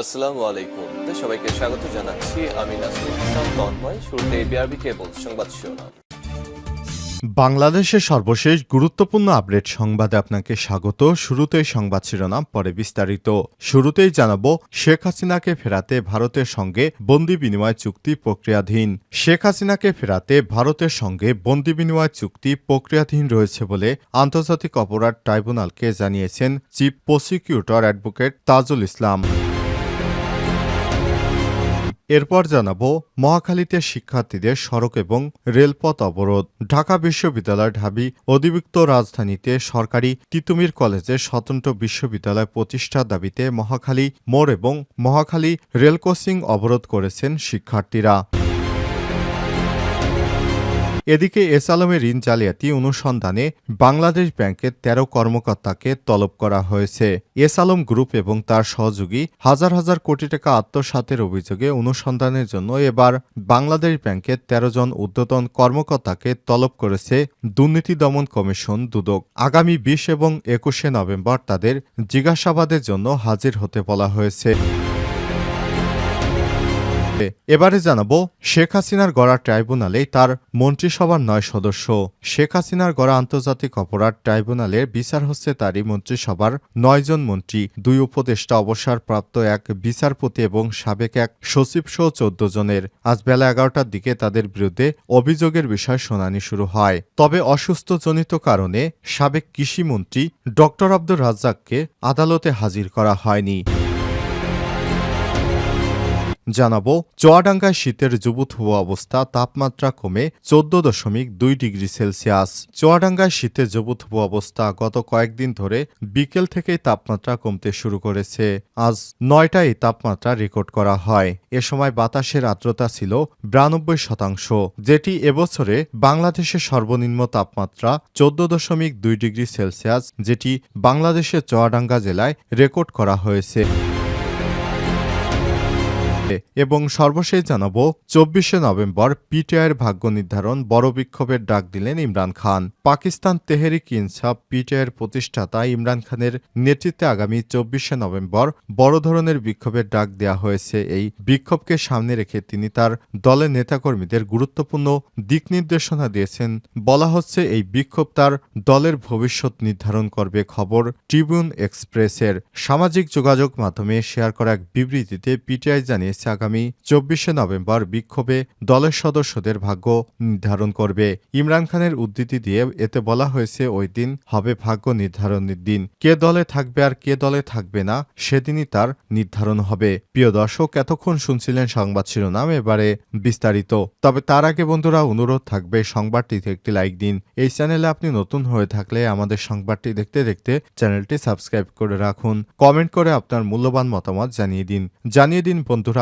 আসসালামু আলাইকুম। সবাইকে স্বাগত জানাচ্ছি। আমি তন্ময়। শুরুতে বিআরবি কেবল সংবাদ শিরোনাম। বাংলাদেশের সর্বশেষ গুরুত্বপূর্ণ আপডেট সংবাদে আপনাকে স্বাগত। শুরুতেই সংবাদ শিরোনাম, পরে বিস্তারিত। শুরুতেই জানাব, শেখ হাসিনাকে ফেরাতে ভারতের সঙ্গে বন্দি বিনিময় চুক্তি প্রক্রিয়াধীন। শেখ হাসিনাকে ফেরাতে ভারতের সঙ্গে বন্দি বিনিময় চুক্তি প্রক্রিয়াধীন রয়েছে বলে আন্তর্জাতিক অপরাধ ট্রাইব্যুনালকে জানিয়েছেন chief prosecutor advocate Tajul Islam. এরপর জানাব মহাখালীতে শিক্ষার্থীদের সড়ক এবং রেলপথ অবরোধ। ঢাকা বিশ্ববিদ্যালয় ঢাবি অধিভুক্ত রাজধানীতে সরকারি তিতুমির কলেজে স্বতন্ত্র বিশ্ববিদ্যালয় প্রতিষ্ঠার দাবিতে মহাখালী মোড় এবং মহাখালী রেল ক্রসিং অবরোধ করেছেন শিক্ষার্থীরা। এদিকে এস আলমের ঋণ জালিয়াতি অনুসন্ধানে বাংলাদেশ ব্যাংকের ১৩ কর্মকর্তাকে তলব করা হয়েছে। এস আলম গ্রুপ এবং তার সহযোগী হাজার হাজার কোটি টাকা আত্মসাতের অভিযোগে অনুসন্ধানের জন্য এবার বাংলাদেশ ব্যাংকের ১৩ জন ঊর্ধ্বতন কর্মকর্তাকে তলব করেছে দুর্নীতি দমন কমিশন দুদক। আগামী বিশ এবং একুশে নভেম্বর তাদের জিজ্ঞাসাবাদের জন্য হাজির হতে বলা হয়েছে। এবারে জানাব, শেখ হাসিনার গড়া ট্রাইব্যুনালে তার মন্ত্রিসভার নয় সদস্য। শেখ হাসিনার গড়া আন্তর্জাতিক অপরাধ ট্রাইব্যুনালের বিচার হচ্ছে তারই মন্ত্রিসভার নয়জন মন্ত্রী, দুই উপদেষ্টা অবসরপ্রাপ্ত এক বিচারপতি এবং সাবেক এক সচিব সহ চোদ্দ জনের। আজ বেলা এগারোটার দিকে তাদের বিরুদ্ধে অভিযোগের বিষয় শুনানি শুরু হয়। তবে অসুস্থজনিত কারণে সাবেক কৃষিমন্ত্রী ডক্টর আব্দুর রাজ্জাককে আদালতে হাজির করা হয়নি। জানাব, চোয়াডাঙ্গায় শীতের যুবুথুব অবস্থা, তাপমাত্রা কমে চোদ্দ দশমিক দুই ডিগ্রি সেলসিয়াস। চোয়াডাঙ্গায় শীতের যুবুথুব অবস্থা গত কয়েকদিন ধরে বিকেল থেকেই তাপমাত্রা কমতে শুরু করেছে। আজ নয়টায় তাপমাত্রা রেকর্ড করা হয়। এ সময় বাতাসের আর্দ্রতা ছিল বিরানব্বই শতাংশ, যেটি এবছরে বাংলাদেশের সর্বনিম্ন তাপমাত্রা চোদ্দ দশমিক দুই ডিগ্রি সেলসিয়াস, যেটি বাংলাদেশের চুয়াডাঙ্গা জেলায় রেকর্ড করা হয়েছে। এবং সর্বশেষ জানাব, চব্বিশে নভেম্বর পিটিআইয়ের ভাগ্য নির্ধারণ বড় বিক্ষোভের ডাক দিলেন ইমরান খান। পাকিস্তান তেহরিক ইনসাফ পিটিআইয়ের প্রতিষ্ঠাতা ইমরান খানের নেতৃত্বে আগামী চব্বিশে নভেম্বর বড় ধরনের বিক্ষোভের ডাক দেওয়া হয়েছে। এই বিক্ষোভকে সামনে রেখে তিনি তার দলের নেতাকর্মীদের গুরুত্বপূর্ণ দিক নির্দেশনা দিয়েছেন। বলা হচ্ছে, এই বিক্ষোভ তার দলের ভবিষ্যৎ নির্ধারণ করবে খবর ট্রিবিউন এক্সপ্রেসের। সামাজিক যোগাযোগ মাধ্যমে শেয়ার করা এক বিবৃতিতে পিটিআই জানিয়েছে আগামী চব্বিশে নভেম্বর বিক্ষোভে দলের সদস্যদের ভাগ্য নির্ধারণ করবে। ইমরান খানের উদ্ধৃতি দিয়ে এতে বলা হয়েছে, ওই দিন হবে ভাগ্য নির্ধারণের দিন। কে দলে থাকবে আর কে দলে থাকবে না, সেদিনই তার নির্ধারণ হবে। প্রিয় দর্শক, এতক্ষণ শুনছিলেন সংবাদ শিরোনাম, এবারে বিস্তারিত। তবে তার আগে বন্ধুরা, অনুরোধ থাকবে, সংবাদটিতে একটি লাইক দিন। এই চ্যানেলে আপনি নতুন হয়ে থাকলে আমাদের সংবাদটি দেখতে দেখতে চ্যানেলটি সাবস্ক্রাইব করে রাখুন। কমেন্ট করে আপনার মূল্যবান মতামত জানিয়ে দিন। জানিয়ে দিন বন্ধুরা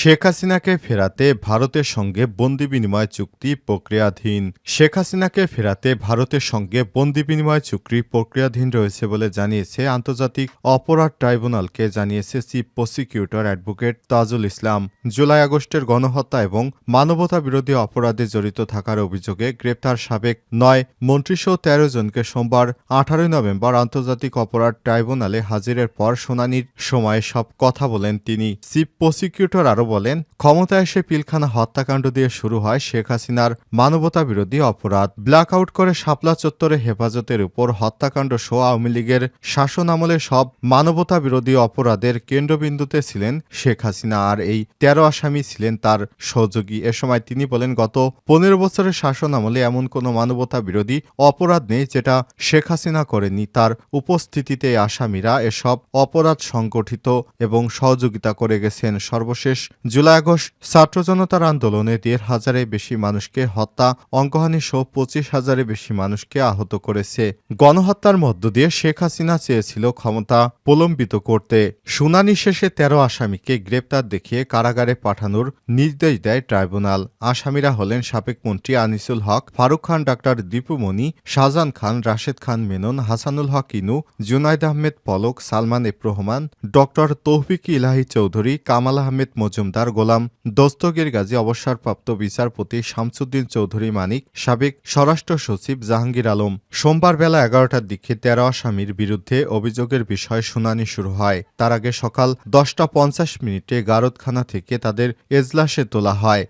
শেখ হাসিনাকে ফেরাতে ভারতের সঙ্গে বন্দি বিনিময় চুক্তি প্রক্রিয়াধীন। শেখ হাসিনাকে ফেরাতে ভারতের সঙ্গে বন্দি বিনিময় চুক্তি প্রক্রিয়াধীন রয়েছে বলে জানিয়েছে আন্তর্জাতিক অপরাধ ট্রাইব্যুনালকে, জানিয়েছে chief prosecutor advocate Tajul Islam. July আগস্টের গণহত্যা এবং মানবতা বিরোধী অপরাধে জড়িত থাকার অভিযোগে গ্রেপ্তার সাবেক নয় মন্ত্রীসহ তেরো জনকে সোমবার আঠারোই নভেম্বর আন্তর্জাতিক অপরাধ ট্রাইব্যুনালে হাজিরের পর শুনানির সময় সব কথা বলেন তিনি। চিফ প্রসিকিউটর আরও বলেন, ক্ষমতায় এসে পিলখানা হত্যাকাণ্ড দিয়ে শুরু হয় শেখ হাসিনার মানবতা বিরোধী অপরাধ। ব্ল্যাক আউট করে শাপলা চত্বরে হেফাজতের উপর হত্যাকাণ্ড সহ আওয়ামী লীগের শাসন আমলে সব মানবতা বিরোধী অপরাধের কেন্দ্রবিন্দুতে ছিলেন শেখ হাসিনা। আর এই তেরো আসামি ছিলেন তার সহযোগী। এ সময় তিনি বলেন, গত পনেরো বছরের শাসন আমলে এমন কোনো মানবতা বিরোধী অপরাধ নেই যেটা শেখ হাসিনা করেনি তার উপস্থিতিতে আসামিরা এসব অপরাধ সংগঠিত এবং সহযোগিতা করে গেছেন। সর্বশেষ জুলাই আগস্ট ছাত্র জনতার আন্দোলনে দেড় হাজারের বেশি মানুষকে হত্যা, অঙ্গহানি সহ পঁচিশ হাজারের বেশি মানুষকে আহত করেছে। গণহত্যার মধ্য দিয়ে শেখ হাসিনা চেয়েছিল ক্ষমতা প্রলম্বিত করতে। শুনানি শেষে তেরো আসামিকে গ্রেপ্তার দেখিয়ে কারাগারে পাঠানোর নির্দেশ দেয় ট্রাইব্যুনাল। আসামিরা হলেন সাবেক মন্ত্রী আনিসুল হক, ফারুক খান, ডাক্তার দীপুমণি শাহজাহান খান, রাশেদ খান মেনন, হাসানুল হক ইনু, জুনাইদ আহমেদ পলক, সালমান এফ রহমান, ডক্টর তৌফিক ইলাহি চৌধুরী, কামাল আহমেদ মজুম মজুমদার গোলাম, দস্তগীর গাজী অবসরপ্রাপ্ত বিচারপতি শামসুদ্দিন চৌধুরী মানিক, সাবেক স্বরাষ্ট্র সচিব জাহাঙ্গীর আলম। সোমবার বেলা এগারোটার দিকে তেরো আসামির বিরুদ্ধে অভিযোগের বিষয়ে শুনানি শুরু হয়। তার আগে সকাল দশটা পঞ্চাশ মিনিটে গারদখানা থেকে তাদের এজলাসে তোলা হয়।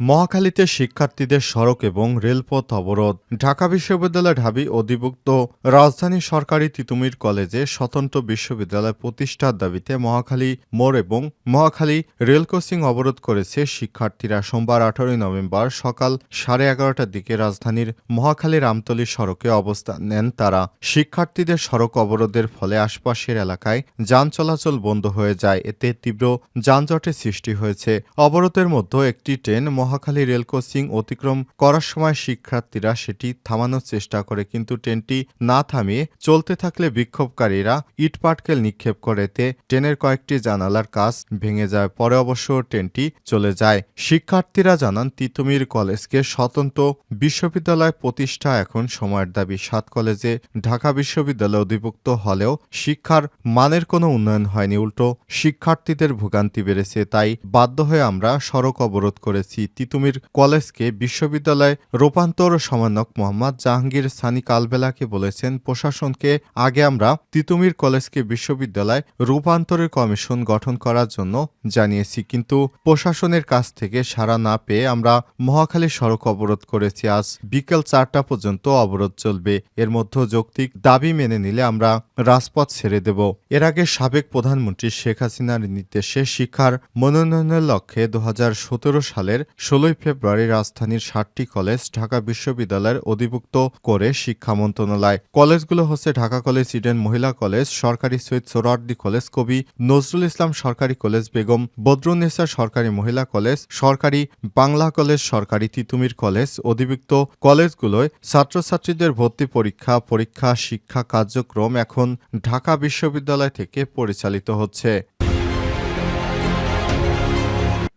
মহাখালীতে শিক্ষার্থীদের সড়ক এবং রেলপথ অবরোধ। ঢাকা বিশ্ববিদ্যালয় ঢাবি অধিভুক্ত রাজধানী সরকারি তিতুমির কলেজে স্বতন্ত্র বিশ্ববিদ্যালয় প্রতিষ্ঠার দাবিতে মহাখালী মোড় এবং মহাখালী রেল ক্রসিং অবরোধ করেছে শিক্ষার্থীরা সোমবার আঠারোই নভেম্বর সকাল সাড়ে এগারোটার দিকে রাজধানীর মহাখালী রামতলী সড়কে অবস্থান নেন তারা। শিক্ষার্থীদের সড়ক অবরোধের ফলে আশপাশের এলাকায় যান চলাচল বন্ধ হয়ে যায়। এতে তীব্র যানজটের সৃষ্টি হয়েছে। অবরোধের মধ্যে একটি ট্রেন মহাখালী রেল ক্রসিং অতিক্রম করার সময় শিক্ষার্থীরা সেটি থামানোর চেষ্টা করে, কিন্তু ট্রেনটি না থামিয়ে চলতে থাকলে বিক্ষোভকারীরা ইটপাটকেল নিক্ষেপ করে এতে ট্রেনের কয়েকটি জানালার কাজ ভেঙে যায়। পরে অবশ্য ট্রেনটি চলে যায়। শিক্ষার্থীরা জানান, তিতুমির কলেজকে স্বতন্ত্র বিশ্ববিদ্যালয় প্রতিষ্ঠা এখন সময়ের দাবি। সাত কলেজে ঢাকা বিশ্ববিদ্যালয় অধিভুক্ত হলেও শিক্ষার মানের কোনো উন্নয়ন হয়নি। উল্টো, শিক্ষার্থীদের ভোগান্তি বেড়েছে, তাই বাধ্য হয়ে আমরা সড়ক অবরোধ করেছি। তিতুমির কলেজকে বিশ্ববিদ্যালয় রূপান্তর সমন্বয়ক মোহাম্মদ জাহাঙ্গীর সানি কালবেলাকে বলেছেন, প্রশাসনকে আগে আমরা তিতুমির কলেজকে বিশ্ববিদ্যালয় রূপান্তরের কমিশন গঠন করার জন্য জানিয়েছি। কিন্তু প্রশাসনের কাছ থেকে সাড়া না পেয়ে আমরা মহাখালী সড়ক অবরোধ করেছি। আজ বিকেল চারটা পর্যন্ত অবরোধ চলবে। এর মধ্যে যৌক্তিক দাবি মেনে নিলে আমরা রাজপথ ছেড়ে দেব। এর আগে সাবেক প্রধানমন্ত্রী শেখ হাসিনার নির্দেশে শিক্ষার মনোনয়নের লক্ষ্যে দু হাজার সতেরো সালের ষোলোই ফেব্রুয়ারি রাজধানীর ষাটটি কলেজ ঢাকা বিশ্ববিদ্যালয়ের অধিভুক্ত করে শিক্ষা মন্ত্রণালয়। কলেজগুলো হচ্ছে ঢাকা কলেজ, ইডেন মহিলা কলেজ, সরকারি সৈয়দ সোহরাওয়ার্দী কলেজ, কবি নজরুল ইসলাম সরকারি কলেজ, বেগম বদরুন্নেসা সরকারি মহিলা কলেজ, সরকারি বাংলা কলেজ, সরকারি তিতুমির কলেজ অধিভুক্ত কলেজগুলোয় ছাত্রছাত্রীদের ভর্তি পরীক্ষা পরীক্ষা, শিক্ষা কার্যক্রম এখন ঢাকা বিশ্ববিদ্যালয় থেকে পরিচালিত হচ্ছে।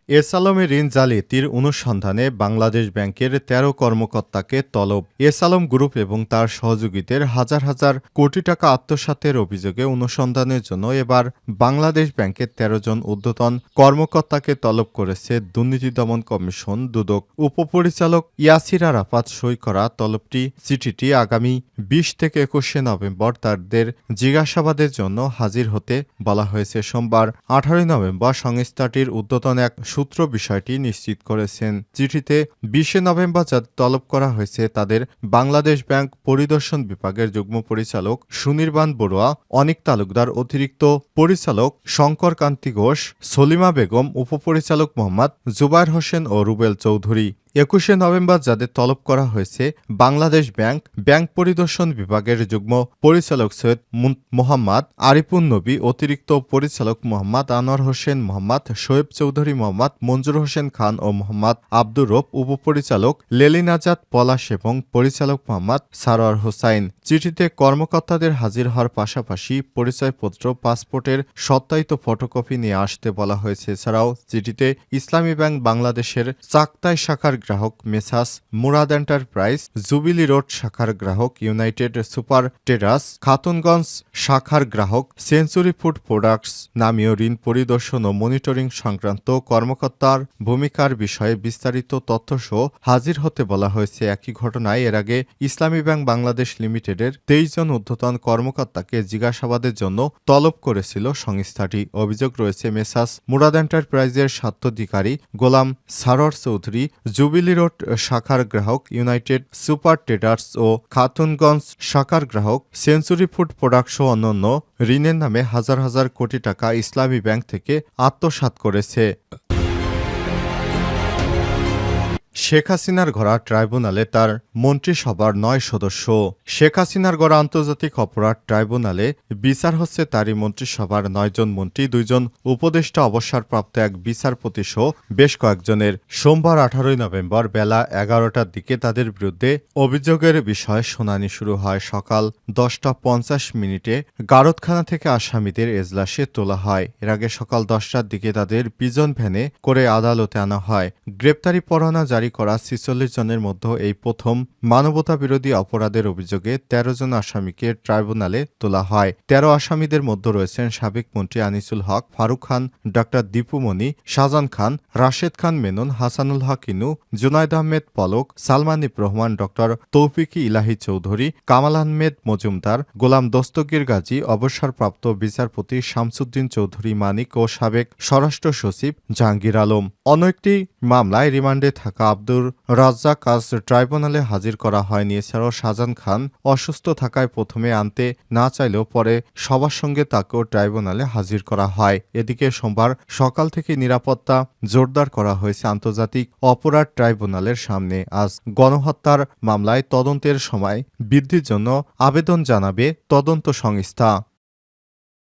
এস আলমের ঋণ জালিয়াতির অনুসন্ধানে বাংলাদেশ ব্যাংকের ১৩ কর্মকর্তাকে তলব। এস আলম গ্রুপ এবং তার সহযোগীদের হাজার হাজার কোটি টাকা আত্মসাতের অভিযোগে অনুসন্ধানের জন্য এবার বাংলাদেশ ব্যাংকের ১৩ জন ঊর্ধ্বতন কর্মকর্তাকে তলব করেছে দুর্নীতি দমন কমিশন দুদক। উপপরিচালক ইয়াসির আরাফাত সই করা তলবটি চিঠিটি আগামী বিশ থেকে একুশে নভেম্বর তাদের জিজ্ঞাসাবাদের জন্য হাজির হতে বলা হয়েছে। সোমবার আঠারোই নভেম্বর সংস্থাটির ঊর্ধ্বতন এক সূত্র বিষয়টি নিশ্চিত করেছেন। চিঠিতে বিশে নভেম্বর যা তলব করা হয়েছে তাদের বাংলাদেশ ব্যাংক পরিদর্শন বিভাগের যুগ্ম পরিচালক সুনির্বাণ বড়ুয়া, অনিক তালুকদার অতিরিক্ত পরিচালক শঙ্কর কান্তি ঘোষ, সলিমা বেগম, উপপরিচালক মোহাম্মদ জুবায়ের হোসেন ও রুবেল চৌধুরী। একুশে নভেম্বর যাদের তলব করা হয়েছে, বাংলাদেশ ব্যাংক ব্যাংক পরিদর্শন বিভাগের যুগ্ম পরিচালক সৈয়দ মোহাম্মদ আরিফুন নবী, অতিরিক্ত পরিচালক মোহাম্মদ আনোয়ার হোসেন মোহাম্মদ, শোয়েব চৌধুরী মোহাম্মদ, মঞ্জুর হোসেন খান ও মোহাম্মদ আব্দুর রব উপপরিচালক লেলিন আজাদ পলাশ এবং পরিচালক মোহাম্মদ সারোয়ার হোসাইন। চিঠিতে কর্মকর্তাদের হাজির হওয়ার পাশাপাশি পরিচয়পত্র, পাসপোর্টের সত্যায়িত ফটোকপি নিয়ে আসতে বলা হয়েছে। এছাড়াও চিঠিতে ইসলামী ব্যাংক বাংলাদেশের চাকতাই শাখার গ্রাহক messrs Murad enterprise, Jubilee road শাখার গ্রাহক ইউনাইটেড সুপার ট্রেডার্স খাতুনগঞ্জ শাখার গ্রাহক সেঞ্চুরি ফুড প্রোডাক্টস নামীয় ঋণ পরিদর্শন ও মনিটরিং সংক্রান্ত কর্মকর্তার ভূমিকার বিষয়ে বিস্তারিত তথ্যসহ হাজির হতে বলা হয়েছে। একই ঘটনায় এর আগে ইসলামী ব্যাংক বাংলাদেশ লিমিটেডের তেইশ জন ঊর্ধ্বতন কর্মকর্তাকে জিজ্ঞাসাবাদের জন্য তলব করেছিল সংস্থাটি। অভিযোগ রয়েছে, মেসাস মুরাদ এন্টারপ্রাইজের স্বার্থাধিকারী গোলাম সারর চৌধুরী জুবিলি রোড শাখার গ্রাহক ইউনাইটেড সুপার ট্রেডার্স ও খাতুনগঞ্জ শাখার গ্রাহক সেঞ্চুরি ফুড প্রোডাক্ট সহ অন্যান্য ঋণের নামে হাজার হাজার কোটি টাকা ইসলামী ব্যাংক থেকে আত্মসাত করেছে। শেখ হাসিনার গড়া ট্রাইব্যুনালে তার মন্ত্রিসভার নয় সদস্য। শেখ হাসিনার গড়া আন্তর্জাতিক অপরাধ ট্রাইব্যুনালে বিচার হচ্ছে তারই মন্ত্রিসভার নয়জন মন্ত্রী দুইজন উপদেষ্টা অবসরপ্রাপ্ত এক বিচারপতি সহ বেশ কয়েকজনের। সোমবার আঠারোই নভেম্বর বেলা এগারোটার দিকে তাদের বিরুদ্ধে অভিযোগের বিষয়ে শুনানি শুরু হয়। সকাল দশটা পঞ্চাশ মিনিটে গারদখানা থেকে আসামিদের এজলাসে তোলা হয়। এর আগে সকাল দশটার দিকে তাদের পিজন ভ্যানে করে আদালতে আনা হয়। গ্রেপ্তারি পরোয়ানা জারি করা ছিচল্লিশ জনের মধ্যে এই প্রথম মানবতা বিরোধী অপরাধের অভিযোগে তেরো জন আসামিকে ট্রাইব্যুনালে তোলা হয়। তেরো আসামিদের মধ্যে রয়েছেন সাবেক মন্ত্রী আনিসুল হক, ফারুক খান ডক্টর দীপুমণি শাহজান খান, রাশেদ খান মেনন, হাসানুল হক ইনু, জুনায়দ আহমেদ পলক, সালমান ইব রহমান, ডক্টর তৌফিকি ইলাহি চৌধুরী, কামাল আহমেদ মজুমদার, গোলাম দস্তগীর গাজী, অবসরপ্রাপ্ত বিচারপতি শামসুদ্দিন চৌধুরী মানিক ও সাবেক স্বরাষ্ট্র সচিব জাহাঙ্গীর আলম। অন্য একটি মামলায় রিমান্ডে থাকা আব্দুর রাজ্জাক আজ ট্রাইব্যুনালে হাজির করা হয়নি। এছাড়াও শাহজাহান খান অসুস্থ থাকায় প্রথমে আনতে না চাইলেও পরে সবার সঙ্গে তাকেও ট্রাইব্যুনালে হাজির করা হয়। এদিকে সোমবার সকাল থেকে নিরাপত্তা জোরদার করা হয়েছে আন্তর্জাতিক অপরাধ ট্রাইব্যুনালের সামনে। আজ গণহত্যার মামলায় তদন্তের সময় বৃদ্ধির জন্য আবেদন জানাবে তদন্ত সংস্থা।